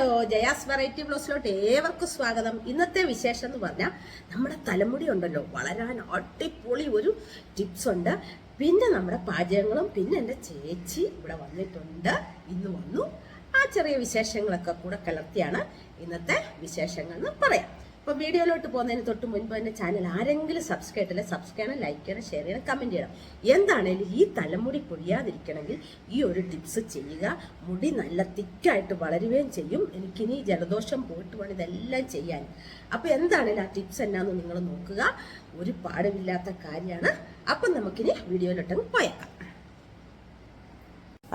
Hello Jaya's variety ബ്ലോസിലോട്ട് ഏവർക്കും സ്വാഗതം. ഇന്നത്തെ വിശേഷം എന്ന് പറഞ്ഞാൽ നമ്മുടെ തലമുടി ഉണ്ടല്ലോ വളരാൻ അടിപൊളി ഒരു ടിപ്സ് ഉണ്ട്. പിന്നെ നമ്മുടെ പാചകങ്ങളും പിന്നെ എന്റെ ചേച്ചി ഇവിടെ വന്നിട്ടുണ്ട്. ഇന്ന് വന്നു. ആ ചെറിയ വിശേഷങ്ങളൊക്കെ കൂടെ കലർത്തിയാണ് ഇന്നത്തെ വിശേഷങ്ങൾ എന്ന് പറയാം. അപ്പോൾ വീഡിയോയിലോട്ട് പോകുന്നതിന് തൊട്ട് മുൻപ് തന്നെ ചാനൽ ആരെങ്കിലും സബ്സ്ക്രൈബ് ചെയ്യണം സബ്സ്ക്രൈബ് ചെയ്യണം ലൈക്ക് ചെയ്യണം ഷെയർ ചെയ്യണം കമന്റ് ചെയ്യണം. എന്താണേലും ഈ തലമുടി പൊഴിയാതിരിക്കണമെങ്കിൽ ഈ ഒരു ടിപ്സ് ചെയ്യുക. മുടി നല്ല തിക്കായിട്ട് വളരുകയും ചെയ്യും. എനിക്കിനി ജലദോഷം പോയിട്ട് വേണം ഇതെല്ലാം ചെയ്യാൻ. അപ്പോൾ എന്താണേലും ആ ടിപ്സ് എന്നാന്ന് നിങ്ങൾ നോക്കുക. ഒരു പാടുമില്ലാത്ത കാര്യമാണ്. അപ്പം നമുക്കിനി വീഡിയോയിലോട്ടങ്ങ് പോയേക്കാം.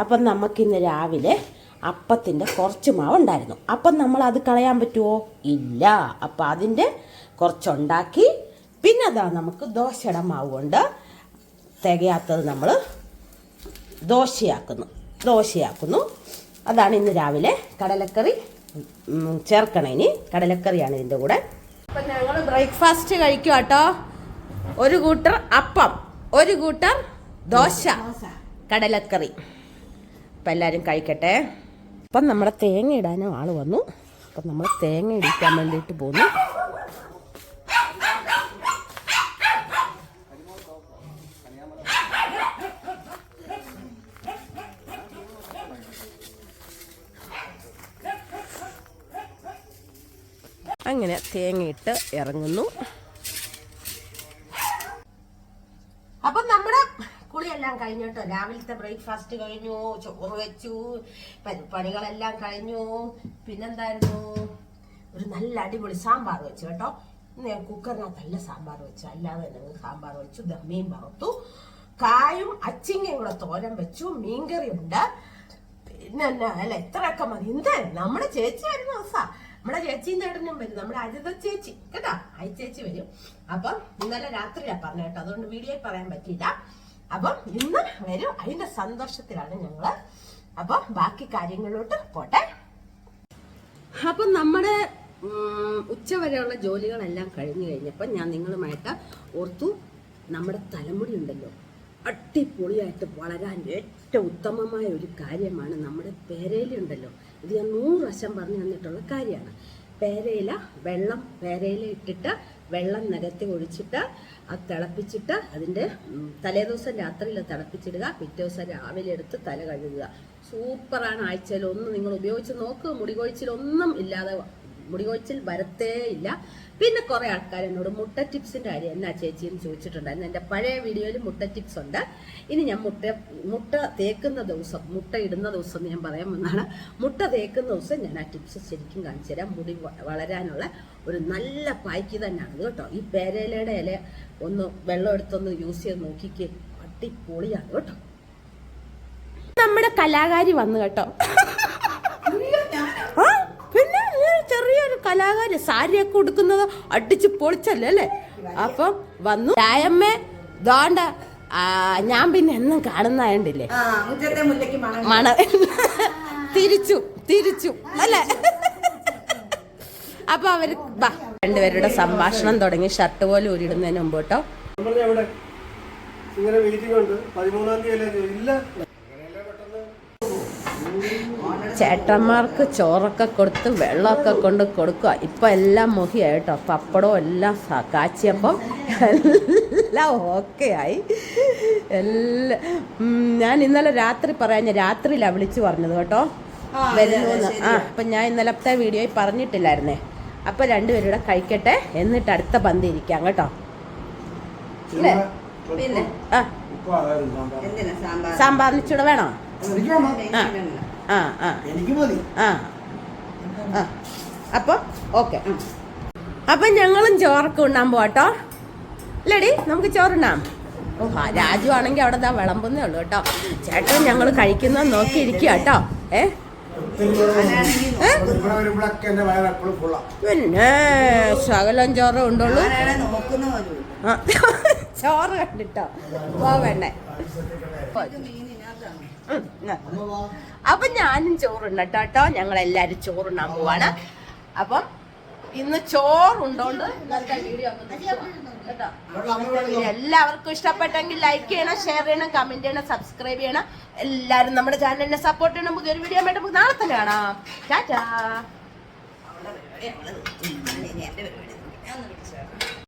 അപ്പം നമുക്കിന്ന് രാവിലെ അപ്പത്തിന്റെ കുറച്ച് മാവ് ഉണ്ടായിരുന്നു അപ്പം നമ്മൾ അത് കളയാൻ പറ്റുമോ ഇല്ല. അപ്പം അതിന്റെ കുറച്ചുണ്ടാക്കി. പിന്നെ അതാ നമുക്ക് ദോശയുടെ മാവ് കൊണ്ട് തികയാത്തത് നമ്മൾ ദോശയാക്കുന്നു. ദോശയാക്കുന്നു. അതാണ് ഇന്ന് രാവിലെ കടലക്കറി. ചേർക്കണേന് ചേർക്കണം ഇനി. കടലക്കറിയാണ് ഇതിന്റെ കൂടെ. അപ്പം ഞങ്ങൾ ബ്രേക്ക്ഫാസ്റ്റ് കഴിക്കും കേട്ടോ. ഒരു കൂട്ടർ അപ്പം ഒരു കൂട്ടർ ദോശ. കടലക്കറി. അപ്പം എല്ലാവരും കഴിക്കട്ടെ. അപ്പം നമ്മുടെ തേങ്ങ ഇടാനും ആൾ വന്നു. അപ്പം നമ്മൾ തേങ്ങ ഇടിക്കാൻ വേണ്ടിയിട്ട് പോന്നു. അങ്ങനെ തേങ്ങയിട്ട് ഇറങ്ങുന്നു അപ്പം നമ്മുടെ കുളിയെല്ലാം കഴിഞ്ഞു കേട്ടോ രാവിലത്തെ ബ്രേക്ക്ഫാസ്റ്റ് കഴിഞ്ഞു ചോറ് വെച്ചു പരിപാടികളെല്ലാം കഴിഞ്ഞു. പിന്നെന്തായിരുന്നു? ഒരു നല്ല അടിപൊളി സാമ്പാർ വെച്ചു കേട്ടോ. ഞാൻ കുക്കറിനകത്തല്ല സാമ്പാർ വെച്ചു. അല്ലാതെ തന്നെ സാമ്പാർ വെച്ചു. ദമ്മയും വറുത്തു. കായും അച്ചിങ്ങയും കൂടെ തോരൻ വെച്ചു. മീൻകറി ഉണ്ട്. പിന്നെ അല്ല എത്രയൊക്കെ മതി. എന്തായാലും നമ്മുടെ ചേച്ചി വരുന്ന ദിവസാ. നമ്മുടെ ചേച്ചിയും ചേട്ടനും വരും. നമ്മുടെ അജിത ചേച്ചി. കേട്ടോ? അയച്ചേച്ചി ചേച്ചി വരും. അപ്പം ഇന്നലെ രാത്രിയാ പറഞ്ഞ കേട്ടോ. അതുകൊണ്ട് വീഡിയോയിൽ പറയാൻ പറ്റിയില്ല. അപ്പം ഇന്ന് വരും. അതിന്റെ സന്തോഷത്തിലാണ് ഞങ്ങൾ. അപ്പം ബാക്കി കാര്യങ്ങളിലോട്ട് പോട്ടെ. അപ്പം നമ്മുടെ ഉച്ചവരെയുള്ള ജോലികളെല്ലാം കഴിഞ്ഞു കഴിഞ്ഞപ്പോൾ ഞാൻ നിങ്ങളുമായിട്ട് ഓർത്തു നമ്മുടെ തലമുടി ഉണ്ടല്ലോ. അടിപൊളിയായിട്ട് വളരാൻ ഏറ്റവും ഉത്തമമായ ഒരു കാര്യമാണ് നമ്മുടെ പേരയിലുണ്ടല്ലോ ഇത് ഞാൻ നൂറ് വശം പറഞ്ഞു തന്നിട്ടുള്ള കാര്യമാണ്. പേരയില വെള്ളം പേരയില ഇട്ടിട്ട് വെള്ളം നികത്തി ഒഴിച്ചിട്ട് അത് തിളപ്പിച്ചിട്ട് അതിന്റെ തലേദിവസം രാത്രിയിൽ തിളപ്പിച്ചിടുക. പിറ്റേ ദിവസം രാവിലെ എടുത്ത് തല കഴുകുക. സൂപ്പറാണ് ആഴ്ചയിൽ ഒന്ന്. നിങ്ങൾ ഉപയോഗിച്ച് നോക്ക്. മുടി കൊഴിച്ചിലൊന്നും ഇല്ലാതെ മുടി കൊഴിച്ചിൽ വരത്തേ ഇല്ല. പിന്നെ കുറെ ആൾക്കാർ എന്നോട് മുട്ട ടിപ്സിന്റെ കാര്യം എന്നാ ചേച്ചി എന്ന് ചോദിച്ചിട്ടുണ്ടായിരുന്നു. എന്റെ പഴയ വീഡിയോയിൽ മുട്ട ടിപ്സ് ഉണ്ട്. ഇനി ഞാൻ മുട്ട മുട്ട തേക്കുന്ന ദിവസം മുട്ട ഇടുന്ന ദിവസം ഞാൻ പറയാൻ വന്നാണ് മുട്ട തേക്കുന്ന ദിവസം ഞാൻ ആ ടിപ്സ് ശരിക്കും കാണിച്ചു തരാം. മുടി വളരാനുള്ള ഒരു നല്ല പായ്ക്ക് തന്നെയാണ് കേട്ടോ. ഈ പേരയിലയുടെ ഇല ഒന്ന് വെള്ളം എടുത്തൊന്ന് യൂസ് ചെയ്ത് നോക്കിക്കേ. അടിപൊളിയാണ് കേട്ടോ. നമ്മുടെ കലാകാരി വന്നു കേട്ടോ. ചെറിയൊരു കലാകാരി സാരിയൊക്കെ ഉടുക്കുന്നത് അടിച്ച് പൊളിച്ചല്ലേ അല്ലേ? അപ്പം വന്നു. രായമ്മേ ദോണ്ട ആ, ഞാൻ പിന്നെ എന്നും കാണുന്നതായണ്ടില്ലേ? മണ തിരിച്ചു തിരിച്ചു അല്ലേ? അപ്പൊ അവർ ബാ. രണ്ടുപേരുടെ സംഭാഷണം തുടങ്ങി. ഷർട്ട് പോലെ ഊരിടുന്നതിന് മുമ്പോട്ടോ ഇങ്ങനെ മീറ്റിംഗ് ഉണ്ട് പതിമൂന്നാം തീയതി അല്ലേ? ഇല്ല. ചേട്ടന്മാർക്ക് ചോറൊക്കെ കൊടുത്ത് വെള്ളമൊക്കെ കൊണ്ട് കൊടുക്കുക. ഇപ്പം എല്ലാം മുഹിയായി കേട്ടോ. പപ്പടവും എല്ലാം കാച്ചിയപ്പം എല്ലാം ഓക്കെ ആയി. എല്ലാം ഞാൻ ഇന്നലെ രാത്രി പറയാൻ രാത്രിയിലാണ് വിളിച്ചു പറഞ്ഞത് കേട്ടോ. വരുന്നു ആ അപ്പം ഞാൻ ഇന്നലത്തെ വീഡിയോയിൽ പറഞ്ഞിട്ടില്ലായിരുന്നേ. അപ്പം രണ്ടുപേരും കൂടെ കഴിക്കട്ടെ. എന്നിട്ട് അടുത്ത പന്തി ഇരിക്കാം കേട്ടോ. ഇല്ലേ പിന്നെ? ആ. സാമ്പാറിന് ചൂട് വേണോ? ആ. ആ ആ. എനിക്ക് മതി. ആ. ആ. അപ്പോൾ ഓക്കെ. അപ്പം ഞങ്ങളും ചോറൊക്കെ ഉണ്ണാൻ പോട്ടോ ഇല്ലടി നമുക്ക് ചോറുണ്ണാം. ഓ രാജു ആണെങ്കിൽ അവിടെ ദാ വിളമ്പുന്നേ ഉള്ളൂ കേട്ടോ ചേട്ടൻ ഞങ്ങൾ കഴിക്കുന്ന നോക്കിയിരിക്കുക കേട്ടോ ഏ? പിന്നെ ശകലം ചോറ് ഉണ്ടുള്ളൂ. ആ. ചോറ് കണ്ടിട്ടോ? പോവണ്ടേ. അപ്പൊ ഞാനും ചോറുണ്ണട്ടോ കേട്ടോ ഞങ്ങൾ എല്ലാരും ചോറുണ്ണാൻ പോവാണ്. അപ്പം ഇന്ന് ചോറുണ്ടോണ്ട്. എല്ലാവർക്കും ഇഷ്ടപ്പെട്ടെങ്കിൽ ലൈക്ക് ചെയ്യണം ഷെയർ ചെയ്യണം കമന്റ് ചെയ്യണം സബ്സ്ക്രൈബ് ചെയ്യണം. എല്ലാരും നമ്മുടെ ചാനലിനെ സപ്പോർട്ട് ചെയ്യണം. പുതിയൊരു വീഡിയോ നമുക്ക് നാളെ തന്നെ കാണാം. ടാറ്റാ.